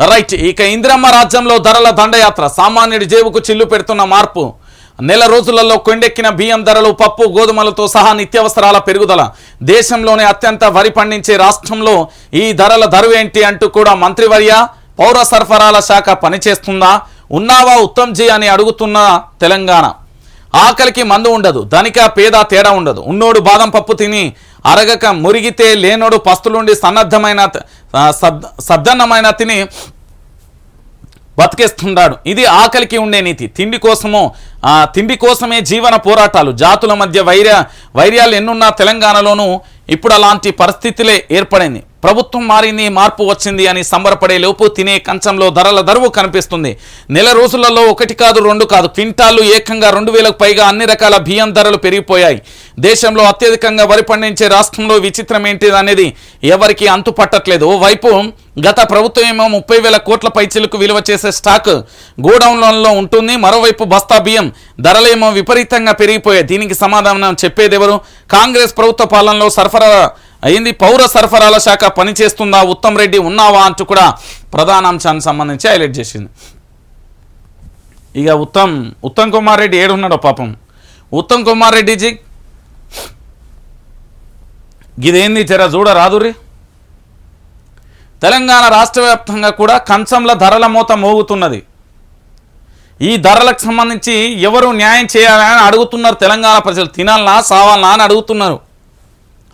Right ఇక ఇందిరమ్మ రాజ్యంలో ధరల దండయాత్ర. సామాన్యుడి జేబుకు చిల్లు పెడుతున్న మార్పు. నెల రోజులలో కొండెక్కిన బియ్యం ధరలు పప్పు గోధుమలతో సహా నిత్యావసరాల పెరుగుదల. దేశంలోనే అత్యంత వరి పండించే రాష్ట్రంలో ఈ ధరల ధరువేంటి అంటూ కూడా మంత్రివర్య పౌర సరఫరాల శాఖ పనిచేస్తుందా? ఉన్నావా ఉత్తమ్ జీ అని అడుగుతున్న తెలంగాణ. ఆకలికి మందు ఉండదు ధనిక పేద తేడా ఉండదు. ఉన్నోడు బాదం పప్పు తిని అరగక మురిగితే లేనోడు పస్తులుండి సన్నద్ధమైన సద్దన్నమైన తిని బతికేస్తున్నాడు ఇది ఆకలికి ఉండే నీతి. తిండి కోసము తిండి కోసమే జీవన పోరాటాలు. జాతుల మధ్య వైర్య వైర్యాలు ఎన్నున్నా తెలంగాణలోనూ ఇప్పుడు అలాంటి పరిస్థితులే ఏర్పడింది. ప్రభుత్వం మారింది మార్పు వచ్చింది అని సంబరపడే లోపు తినే కంచంలో ధరల ధరువు కనిపిస్తుంది. నెల రోజులలో ఒకటి కాదు రెండు కాదు క్వింటాలు ఏకంగా రెండు వేలకు పైగా అన్ని రకాల బియ్యం ధరలు పెరిగిపోయాయి. దేశంలో అత్యధికంగా వరి పండించే రాష్ట్రంలో విచిత్రం ఏంటిది అనేది ఎవరికి అంతు పట్టట్లేదు ఓవైపు గత ప్రభుత్వం ఏమో ముప్పై వేల కోట్ల పైచీలకు విలువ చేసే స్టాక్ గోడౌన్లలో ఉంటుంది. మరోవైపు బస్తా బియ్యం ధరలేమో విపరీతంగా పెరిగిపోయాయి. దీనికి సమాధానం చెప్పేదెవరు? కాంగ్రెస్ ప్రభుత్వ పాలనలో సరఫరా అయింది. పౌర సరఫరాల శాఖ పనిచేస్తుందా? ఉత్తమ్ రెడ్డి ఉన్నావా అంటూ కూడా ప్రధాన అంశానికి సంబంధించి హైలైట్ చేసింది. ఇక ఉత్తమ్ ఉత్తమ్ కుమార్ రెడ్డి ఏడున్నాడో పాపం. ఉత్తమ్ కుమార్ రెడ్డిజీ ఇదేంది జర చూడ రాదురి తెలంగాణ రాష్ట్ర వ్యాప్తంగా కూడా కంచంల ధరల మూత మోగుతున్నది. ఈ ధరలకు సంబంధించి ఎవరు న్యాయం చేయాలని అడుగుతున్నారు తెలంగాణ ప్రజలు? తినాలనా సావాలనా అని అడుగుతున్నారు.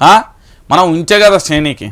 ఆ? మనం ఉంచే కదా శ్రేణికి.